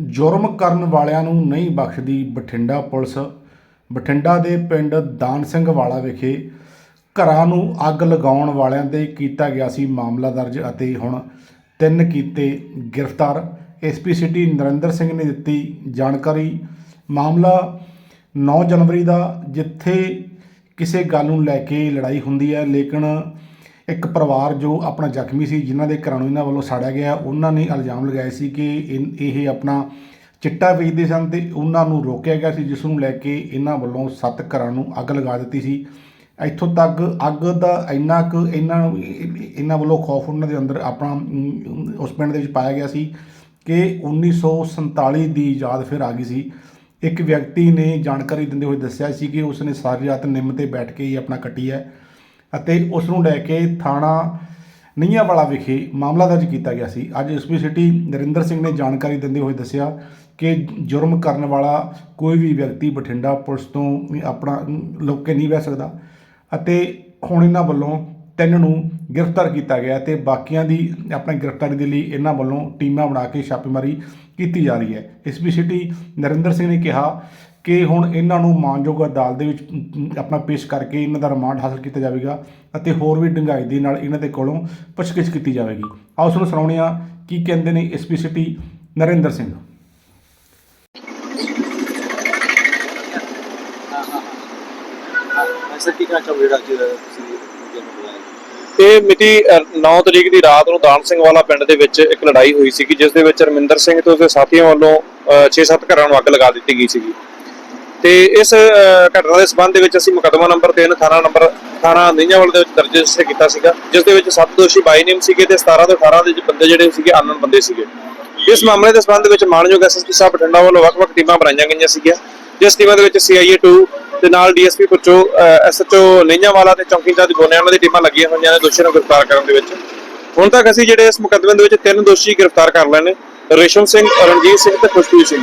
ਜੁਰਮ ਕਰਨ ਵਾਲਿਆਂ ਨੂੰ ਨਹੀਂ ਬਖਸ਼ਦੀ ਬਠਿੰਡਾ ਪੁਲਿਸ। ਬਠਿੰਡਾ ਦੇ ਪਿੰਡ ਦਾਨ ਸਿੰਘ ਵਾਲਾ ਵਿਖੇ ਘਰਾਂ ਨੂੰ ਅੱਗ ਲਗਾਉਣ ਵਾਲਿਆਂ ਤੇ ਕੀਤਾ ਗਿਆ ਸੀ ਮਾਮਲਾ ਦਰਜ ਅਤੇ ਹੁਣ ਤਿੰਨ ਕੀਤੇ ਗ੍ਰਿਫਤਾਰ। ਐਸਪੀ ਸਿਟੀ ਨਰਿੰਦਰ ਸਿੰਘ ਨੇ ਦਿੱਤੀ ਜਾਣਕਾਰੀ। ਮਾਮਲਾ 9 ਜਨਵਰੀ ਦਾ, ਜਿੱਥੇ ਕਿਸੇ ਗੱਲ ਨੂੰ ਲੈ ਕੇ ਲੜਾਈ ਹੁੰਦੀ ਹੈ, ਲੇਕਿਨ ਇੱਕ ਪਰਿਵਾਰ ਜੋ ਆਪਣਾ ਜ਼ਖਮੀ ਸੀ, ਜਿਨ੍ਹਾਂ ਦੇ ਘਰਾਂ ਨੂੰ ਇਹਨਾਂ ਵੱਲੋਂ ਸਾੜਿਆ ਗਿਆ, ਉਹਨਾਂ ਨੇ ਇਲਜ਼ਾਮ ਲਗਾਏ ਸੀ ਕਿ ਇਨ- ਇਹ ਆਪਣਾ ਚਿੱਟਾ ਵੇਚਦੇ ਸਨ ਤੇ ਉਹਨਾਂ ਨੂੰ ਰੋਕਿਆ ਗਿਆ ਸੀ, ਜਿਸ ਨੂੰ ਲੈ ਕੇ ਇਹਨਾਂ ਵੱਲੋਂ ਸੱਤ ਘਰਾਂ ਨੂੰ ਅੱਗ ਲਗਾ ਦਿੱਤੀ ਸੀ। ਇੱਥੋਂ ਤੱਕ ਅੱਗ ਦਾ ਇੰਨਾ ਕੁ ਇਹਨਾਂ ਇਹਨਾਂ ਵੱਲੋਂ ਖੌਫ ਉਹਨਾਂ ਦੇ ਅੰਦਰ ਆਪਣਾ ਉਸ ਪਿੰਡ ਦੇ ਵਿੱਚ ਪਾਇਆ ਗਿਆ ਸੀ ਕਿ 1947 ਦੀ ਯਾਦ ਫਿਰ ਆ ਗਈ ਸੀ। ਇੱਕ ਵਿਅਕਤੀ ਨੇ ਜਾਣਕਾਰੀ ਦਿੰਦੇ ਹੋਏ ਦੱਸਿਆ ਸੀ ਕਿ ਉਸਨੇ ਸਾਰੀ ਰਾਤ ਨਿੰਮ ਤੇ ਬੈਠ ਕੇ ਹੀ ਆਪਣਾ ਕੱਟੀ ਹੈ। ਅਤੇ ਉਸ ਨੂੰ ਲੈ ਕੇ ਥਾਣਾ ਨਈਆਂਵਾਲਾ ਵਿਖੇ ਮਾਮਲਾ ਦਰਜ ਕੀਤਾ ਗਿਆ ਸੀ। ਅੱਜ ਐਸਪੀ ਸਿਟੀ ਨਰਿੰਦਰ ਸਿੰਘ ਨੇ ਜਾਣਕਾਰੀ ਦਿੰਦੇ ਹੋਏ ਦੱਸਿਆ ਕਿ ਜੁਰਮ ਕਰਨ ਵਾਲਾ ਕੋਈ ਵੀ ਵਿਅਕਤੀ ਬਠਿੰਡਾ ਪੁਲਿਸ ਤੋਂ ਆਪਣਾ, ਲੁੱਕ ਨਹੀਂ ਬਹਿ ਸਕਦਾ ਅਤੇ ਹੁਣ ਇਹਨਾਂ ਵੱਲੋਂ ਤਿੰਨ ਨੂੰ ਗ੍ਰਿਫਤਾਰ ਕੀਤਾ ਗਿਆ ਤੇ ਬਾਕੀਆਂ ਦੀ ਆਪਣੀ ਗ੍ਰਿਫਤਾਰੀ ਦੇ ਲਈ ਇਹਨਾਂ ਵੱਲੋਂ ਟੀਮਾਂ ਬਣਾ ਕੇ ਛਾਪੇਮਾਰੀ ਕੀਤੀ ਜਾ ਰਹੀ ਹੈ। ਇਸ ਐਸਪੀ ਸਿਟੀ ਨਰਿੰਦਰ ਸਿੰਘ ਨੇ ਕਿਹਾ ਕਿ ਹੁਣ ਇਹਨਾਂ ਨੂੰ ਮਾਨਯੋਗ ਅਦਾਲਤ ਦੇ ਵਿੱਚ ਆਪਣਾ ਪੇਸ਼ ਕਰਕੇ ਇਹਨਾਂ ਦਾ ਰਿਮਾਂਡ ਹਾਸਲ ਕੀਤਾ ਜਾਵੇਗਾ ਅਤੇ ਹੋਰ ਵੀ ਡੂੰਘਾਈ ਦੇ ਨਾਲ ਇਹਨਾਂ ਦੇ ਕੋਲੋਂ ਪੁੱਛਗਿੱਛ ਕੀਤੀ ਜਾਵੇਗੀ। ਆਓ ਤੁਹਾਨੂੰ ਸੁਣਾਉਂਦੇ ਹਾਂ ਕੀ ਕਹਿੰਦੇ ਨੇ ਐਸਪੀ ਸਿਟੀ ਨਰਿੰਦਰ ਸਿੰਘ। ਐਸਾ ਕੀ ਕਹਿਣਾ ਚਾਹੋਗੇ ਜਿਹੜਾ ਤੁਸੀਂ ਮੀਡੀਆ ਨੂੰ ਬੁਲਾਇਆ ਇਹ ਮਿਤੀ ਅ, 9 ਤਰੀਕ ਦੀ ਰਾਤ ਨੂੰ ਦਾਨ ਸਿੰਘ ਵਾਲਾ ਪਿੰਡ ਦੇ ਵਿੱਚ ਇੱਕ ਲੜਾਈ ਹੋਈ ਸੀਗੀ ਜਿਸ ਦੇ ਵਿੱਚ ਰਮਿੰਦਰ ਸਿੰਘ ਤੇ ਉਸਦੇ ਸਾਥੀਆਂ ਵੱਲੋਂ 6-7 ਘਰਾਂ ਨੂੰ ਅੱਗ ਲਗਾ ਦਿੱਤੀ ਗਈ ਸੀਗੀ। ਤੇ ਇਸ ਘਟਨਾ ਦੇ ਸਬੰਧ ਦੇ ਵਿੱਚ ਅਸੀਂ ਮੁਕੱਦਮਾ ਨੰਬਰ 3 ਥਾਣਾ ਨੰਬਰ, ਥਾਣਾ ਨਿੰਜਾਵਲ ਦੇ ਵਿੱਚ ਦਰਜ ਰਜਿਸਟਰ ਕੀਤਾ ਸੀਗਾ, ਜਿਸ ਦੇ ਵਿੱਚ ਸੱਤ ਦੋਸ਼ੀ ਬਾਈ ਨੇਮ ਸੀਗੇ ਤੇ 17 ਤੋਂ 18 ਦੇ ਬੰਦੇ ਜਿਹੜੇ ਸੀਗੇ ਅਨਨ ਬੰਦੇ ਸੀਗੇ। ਇਸ ਮਾਮਲੇ ਦੇ ਸਬੰਧ ਵਿੱਚ ਮਾਨਯੋਗ ਐਸਐਸਪੀ ਸਾਹਿਬ ਬਠਿੰਡਾ ਵੱਲੋਂ ਵੱਖ-ਵੱਖ ਟੀਮਾਂ ਬਣਾਈਆਂ ਗਈਆਂ ਸੀਗੀਆਂ, ਜਿਸ ਟੀਮਾਂ ਦੇ ਵਿੱਚ ਸੀਆਈਏ 2 ਤੇ ਨਾਲ ਡੀਐਸਪੀ ਪੁੱਚੋ ਐਸਐਚਓ ਨਿੰਜਾਵਾਲਾ ਤੇ ਚੌਂਕੀ ਇੰਚਾਰਜ ਗੋਨਿਆਂ ਦੀ ਟੀਮਾਂ ਲੱਗੀਆਂ ਹੋਈਆਂ ਨੇ, ਦੋਸ਼ੀਆਂ ਨੂੰ ਗ੍ਰਿਫਤਾਰ ਕਰਨ ਦੇ ਵਿੱਚ। ਹੁਣ ਤੱਕ ਅਸੀਂ ਜਿਹੜੇ ਇਸ ਮੁਕੱਦਮੇ ਦੇ ਵਿੱਚ ਤਿੰਨ ਦੋਸ਼ੀ ਗ੍ਰਿਫਤਾਰ ਕਰ ਲਏ ਨੇ, ਰੇਸ਼ਮ ਸਿੰਘ, ਰਣਜੀਤ ਸਿੰਘ ਤੇ ਖੁਸ਼ਪ੍ਰੀਤ ਸਿੰਘ।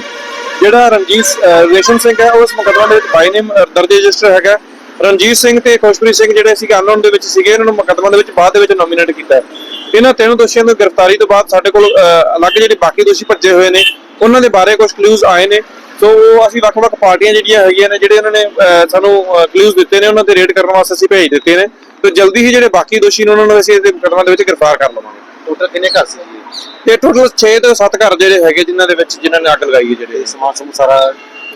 ਜਿਹੜਾ ਰਣਜੀਤ ਰੇਸ਼ਮ ਸਿੰਘ ਹੈ ਉਹ ਇਸ ਮੁਕੱਦਮੇ ਦੇ ਵਿੱਚ ਬਾਈ ਨੇਮ ਦਰਜ ਰਜਿਸਟਰ ਹੈਗਾ ਰਣਜੀਤ ਸਿੰਘ ਤੇ ਖੁਸ਼ਪ੍ਰੀਤ ਸਿੰਘ ਜਿਹੜੇ ਸੀਗੇ ਅਨਨੋਨ ਦੇ ਵਿੱਚ ਸੀਗੇ, ਇਹਨਾਂ ਨੂੰ ਮੁਕੱਦਮਾ ਦੇ ਵਿੱਚ ਬਾਅਦ ਦੇ ਵਿੱਚ ਨੋਮੀਨੇਟ ਕੀਤਾ ਹੈ। ਇਹਨਾਂ ਤਿੰਨ ਦੋਸ਼ੀਆਂ ਦੀ ਗ੍ਰਿਫਤਾਰੀ ਤੋਂ ਬਾਅਦ ਸਾਡੇ ਕੋਲ ਅਲੱਗ ਜਿਹੜੇ ਬਾਕੀ ਦੋਸ਼ੀ ਭੱਜੇ ਹੋਏ ਨੇ, ਉਹਨਾਂ ਦੇ ਬਾਰੇ ਕੁਝ ਕਲੂਜ਼ ਆਏ ਨੇ। ਸੋ ਉਹ ਅਸੀਂ ਵੱਖ-ਵੱਖ ਪਾਰਟੀਆਂ ਜਿਹੜੀਆਂ ਹੈਗੀਆਂ ਨੇ, ਜਿਹੜੇ ਉਹਨਾਂ ਨੇ ਸਾਨੂੰ ਕਲੂਜ਼ ਦਿੱਤੇ ਨੇ, ਉਹਨਾਂ ਤੇ ਰੇਡ ਕਰਨ ਵਾਸਤੇ ਅਸੀਂ ਭੇਜ ਦਿੱਤੇ ਨੇ। ਤੇ ਜਲਦੀ ਹੀ ਜਿਹੜੇ ਬਾਕੀ ਦੋਸ਼ੀ ਨੇ, ਉਹਨਾਂ ਨੂੰ ਅਸੀਂ ਇਸ ਮੁਕੱਦਮਾ ਦੇ ਵਿੱਚ ਗ੍ਰਿਫਤਾਰ ਕਰ ਲਵਾਂਗੇ। ਟੋਟਲ ਕਿੰਨੇ ਘਰ ਸੀ? ਜੀ ਟੋਟਲ 6 ਤੋਂ 7 ਘਰ ਜਿਹੜੇ ਹੈਗੇ ਜਿਨ੍ਹਾਂ ਦੇ ਵਿੱਚ ਜਿਨ੍ਹਾਂ ਨੇ ਅੱਗ ਲਗਾਈ ਹੈ ਜਿਹੜੇ। ਸਮਾਨ ਸਮੂਹ ਸਾਰਾ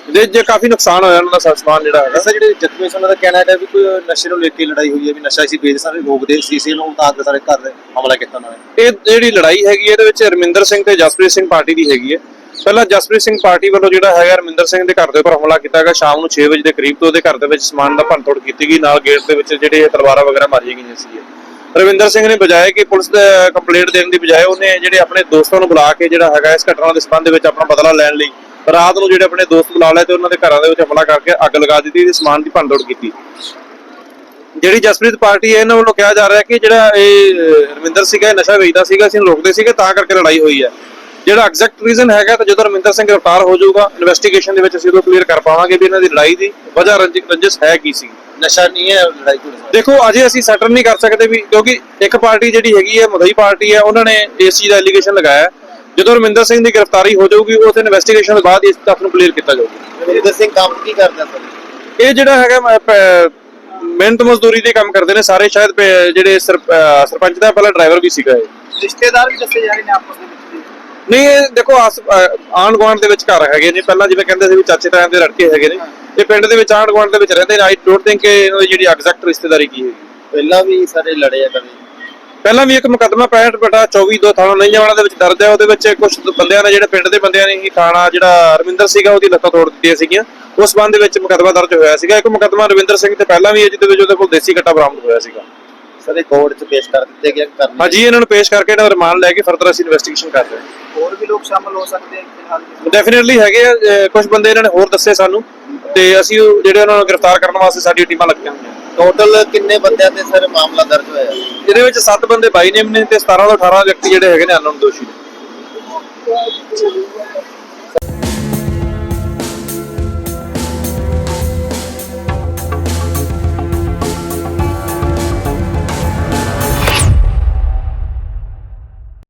ਜੇ ਜੇ ਕਾਫੀ ਨੁਕਸਾਨ ਹੋਇਆ ਉਹਨਾਂ ਦਾ ਸਾ- ਸਮਾਨ ਜਿਹੜਾ ਹੈਗਾ। ਐਸਾ ਜਿਹੜੇ ਜ਼ਖਮੀ ਸੀ ਉਹਨਾਂ ਦਾ ਕਹਿਣਾ ਹੈ ਵੀ ਕੋਈ ਨਸ਼ੇ ਨੂੰ ਲੈ ਕੇ ਲੜਾਈ ਹੋਈ ਹੈ ਵੀ ਨਸ਼ਾ ਅਸੀਂ ਵੇਚ ਸਾਰੇ ਰੋਕਦੇ ਸੀ ਸੀ ਨੂੰ ਤਾਂ ਅੱਗੇ ਸਾਰੇ ਘਰ ਦੇ ਹਮਲਾ ਕੀਤਾ ਉਹਨਾਂ ਨੇ। ਇਹ ਜਿਹੜੀ ਲੜਾਈ ਹੈਗੀ ਇਹਦੇ ਵਿੱਚ ਰਮਿੰਦਰ ਸਿੰਘ ਤੇ ਜਸਪ੍ਰੀਤ ਸਿੰਘ ਪਾਰਟੀ ਦੀ ਹੈਗੀ ਹੈ। ਪਹਿਲਾਂ ਜਸਪ੍ਰੀਤ ਸਿੰਘ ਪਾਰਟੀ ਵੱਲੋਂ ਜਿਹੜਾ ਹੈਗਾ ਰਮਿੰਦਰ ਸਿੰਘ ਦੇ ਘਰ ਦੇ ਉੱਪਰ ਹਮਲਾ ਕੀਤਾ ਗਿਆ। ਸ਼ਾਮ ਨੂੰ 6 ਵਜੇ ਦੇ ਕਰੀਬ ਤੋਂ ਉਹਦੇ ਘਰ ਦੇ ਵਿੱਚ ਸਮਾਨ ਦਾ ਭੰਨਤੋੜ ਕੀਤੀ ਗਈ। ਨਾਲ ਗੇਟ ਦੇ ਵਿੱਚ ਜਿਹੜੇ ਤਲਵਾਰਾਂ ਵਗੈਰਾ ਮਾਰੀਆਂ ਗਈਆਂ ਸੀ ਰਵਿੰਦਰ ਸਿੰਘ ਨੇ ਬਜਾਏ ਕਿ ਪੁਲਿਸ ਦੇ ਕੰਪਲੇਂਟ ਦੇਣ ਦੀ ਬਜਾਏ ਉਹਨੇ ਜਿਹੜੇ ਆਪਣੇ ਦੋਸਤਾਂ ਨੂੰ ਬੁਲਾ ਕੇ ਜਿਹੜਾ ਹੈਗਾ ਇਸ ਘਟਨਾ ਦੇ ਸੰਬੰਧ ਵਿੱਚ ਆਪਣਾ ਬਦਲਾ ਲੈਣ ਲਈ ਰਾਤ ਨੂੰ ਜਿਹੜੇ ਆਪਣੇ ਦੋਸਤ ਬੁਲਾ ਲਏ ਤੇ ਉਹਨਾਂ ਦੇ ਘਰਾਂ ਦੇ ਵਿੱਚ ਹਮਲਾ ਕਰਕੇ ਅੱਗ ਲਗਾ ਦਿੱਤੀ ਤੇ ਸਮਾਨ ਦੀ ਭੰਨਤੋੜ ਕੀਤੀ। ਜਿਹੜੀ ਜਸਪ੍ਰੀਤ ਪਾਰਟੀ ਹੈ, ਇਹਨਾਂ ਵੱਲੋਂ ਕਿਹਾ ਜਾ ਰਿਹਾ ਕਿ ਜਿਹੜਾ ਇਹ ਰਵਿੰਦਰ ਸੀਗਾ, ਇਹ ਨਸ਼ਾ ਵੇਚਦਾ ਸੀਗਾ, ਅਸੀਂ ਰੋਕਦੇ ਸੀਗੇ, ਤਾਂ ਕਰਕੇ ਲੜਾਈ ਹੋਈ ਹੈ। ਜਿਹੜਾ ਐਗਜ਼ੈਕਟ ਰੀਜ਼ਨ ਹੈਗਾ ਤਾਂ ਜਦੋਂ ਰਵਿੰਦਰ ਸਿੰਘ ਗ੍ਰਿਫਤਾਰ ਹੋ ਜਾਊਗਾ, ਇਨਵੈਸਟੀਗੇਸ਼ਨ ਦੇ ਵਿੱਚ ਅਸੀਂ ਉਹ ਕਲੀਅਰ ਕਰ ਪਾਵਾਂਗੇ ਵੀ ਇਹਨਾਂ ਦੀ ਲੜਾਈ ਦੀ ਵਜ੍ਹਾ ਰੰਜ- ਰੰਜਿਸ਼ ਹੈ ਕੀ ਸੀ। ਨਸ਼ਾ ਨਹੀਂ ਹੈ ਲੜਾਈ ਕੋਈ ਦੇਖੋ ਅਜੇ ਅਸੀਂ ਸੈਟਲ ਨਹੀਂ ਕਰ ਸਕਦੇ ਵੀ ਕਿਉਂਕਿ ਇੱਕ ਪਾਰਟੀ ਜਿਹੜੀ ਹੈਗੀ ਹੈ ਮਦਈ ਪਾਰਟੀ ਹੈ ਉਹਨਾਂ ਨੇ ਇਸ ਚੀਜ਼ ਦਾ ਐਲੀਗੇਸ਼ਨ ਲਗਾਇਆ ਹੈ। ਜਦੋਂ ਰਮਿੰਦਰ ਸਿੰਘ ਦੀ ਗ੍ਰਿਫਤਾਰੀ ਹੋ ਜਾਊਗੀ ਉਹ ਤੇ ਇਨਵੈਸਟੀਗੇਸ਼ਨ ਤੋਂ ਬਾਅਦ ਇਸ ਤੱਥ ਨੂੰ ਕਲੀਅਰ ਕੀਤਾ ਜਾਊਗਾ। ਵੀਰਦਰ ਸਿੰਘ ਕੰਮ ਕੀ ਕਰਦਾ ਸਰ? ਇਹ ਜਿਹੜਾ ਹੈਗਾ ਮ- ਪ- ਮਿਹਨਤ ਮਜ਼ਦੂਰੀ ਦੇ ਕੰਮ ਕਰਦੇ ਨੇ ਸਾਰੇ ਸ਼ਾਇਦ ਪ- ਜਿਹੜੇ ਸਰਪ- ਅਹ ਸਰਪੰਚ ਦਾ ਪਹਿਲਾਂ ਡਰਾਈਵਰ ਵੀ ਸੀਗਾ ਇਹ। ਰਿਸ਼ਤੇਦਾਰ ਵੀ ਦੱਸੇ ਜਾ ਰਹੇ ਨੇ ਆਪਸ ਦੇ ਵਿੱਚ। ਨਹੀਂ ਇਹ ਦੇਖੋ ਆਸ ਆਂਢ ਗੁਆਂਢ ਦੇ ਵਿੱਚ ਘਰ ਹੈਗੇ ਨੇ। ਪਹਿਲਾਂ ਜਿਵੇਂ ਕਹਿੰਦੇ ਸੀ ਵੀ ਚਾਚੇ ਤਾਇਆਂ ਦੇ ਲੜਕੇ ਹੈਗੇ ਨੇ। ਤੇ ਪਿੰਡ ਦੇ ਵਿੱਚ ਆਂਢ ਗੁਆਂਢ ਦੇ ਵਿੱਚ ਰਹਿੰਦੇ ਨੇ। ਆਈ ਡੋਨਟ ਥਿੰਕ ਦੀ ਜਿਹੜੀ ਐਗਜ਼ੈਕਟ ਰਿਸ਼ਤੇਦਾਰੀ ਕੀ ਹੈਗੀ। ਪਹਿਲਾਂ ਵੀ ਸਾਰੇ ਲੜੇ ਆ ਕਦੇ? ਪਹਿਲਾਂ ਵੀ ਇੱਕ ਮੁਕੱਦਮਾ 65 ਬਟਾ 24 ਦੋ ਥਾਣਾ ਨਈਆਂ ਵਾਲਾ ਦੇ ਵਿੱਚ ਦਰਜ ਹੈ। ਉਹਦੇ ਵਿੱਚ ਕੁਝ ਬੰਦਿਆਂ ਨੇ ਜਿਹੜੇ ਪਿੰਡ ਦੇ ਬੰਦਿਆਂ ਨੇ ਹੀ ਥਾਣਾ ਜਿਹੜਾ ਰਵਿੰਦਰ ਸੀਗਾ ਉਹਦੀ ਲੱਤਾਂ ਤੋੜ ਦਿੱਤੀਆਂ ਸੀਗੀਆਂ। ਉਸ ਸੰਬੰਧ ਦੇ ਵਿੱਚ ਮੁਕੱਦਮਾ ਦਰਜ ਹੋਇਆ ਸੀਗਾ। ਇੱਕ ਮੁਕੱਦਮਾ ਰਵਿੰਦਰ ਸਿੰਘ ਤੇ ਪਹਿਲਾਂ ਵੀ ਹੈ ਜਿਹਦੇ ਵਿੱਚ ਉਹਦੇ ਕੋਲ ਦੇਸੀ ਕੱਟਾ ਬਰਾਮਦ ਹੋਇਆ ਸੀਗਾ। ਸਾਰੇ ਕੋਰਟ 'ਚ ਪੇਸ਼ ਕਰ ਦਿੱਤੇ ਗਿਆ ਕਰਨਾ ਹਾਂਜੀ ਇਹਨਾਂ ਨੂੰ ਪੇਸ਼ ਕਰਕੇ ਇਹਨਾਂ ਦਾ ਰਿਮਾਂਡ ਲੈ ਕੇ ਫਰਦਰ ਅਸੀਂ ਇਨਵੈਸਟੀਗੇਸ਼ਨ ਕਰ ਰਹੇ ਹਾਂ। ਹੋਰ ਵੀ ਲੋਕ ਸ਼ਾਮਲ ਹੋ ਸਕਦੇ ਫਿਲਹਾਲ ਡੈਫੀਨਿਟਲੀ ਹੈਗੇ ਆ ਕੁਝ ਬੰਦੇ ਇਹਨਾਂ ਨੇ ਹੋਰ ਦੱਸੇ ਸਾਨੂੰ ਤੇ ਅਸੀਂ ਉਹ ਜਿਹੜੇ ਉਹਨਾਂ ਨੂੰ ਗ੍ਰਿਫਤਾਰ ਕਰਨ ਵਾਸਤੇ ਸਾਡੀ ਟੀਮਾਂ ਲੱਗੀਆਂ ਹੋਈਆਂ। ਟੋਟਲ ਕਿੰਨੇ ਬੰਦਿਆਂ ਤੇ ਸਰ ਮਾਮਲਾ ਦਰਜ ਹੋਇਆ? ਇਹਦੇ ਵਿੱਚ 7 ਬੰਦੇ ਬਾਈ ਨੇਮ ਨੇ ਤੇ 17 ਤੋਂ 18 ਵਿਅਕਤੀ ਜਿਹੜੇ ਹੈਗੇ ਨੇ ਅਨਨੋਨ ਦੋਸ਼ੀ ਨੇ।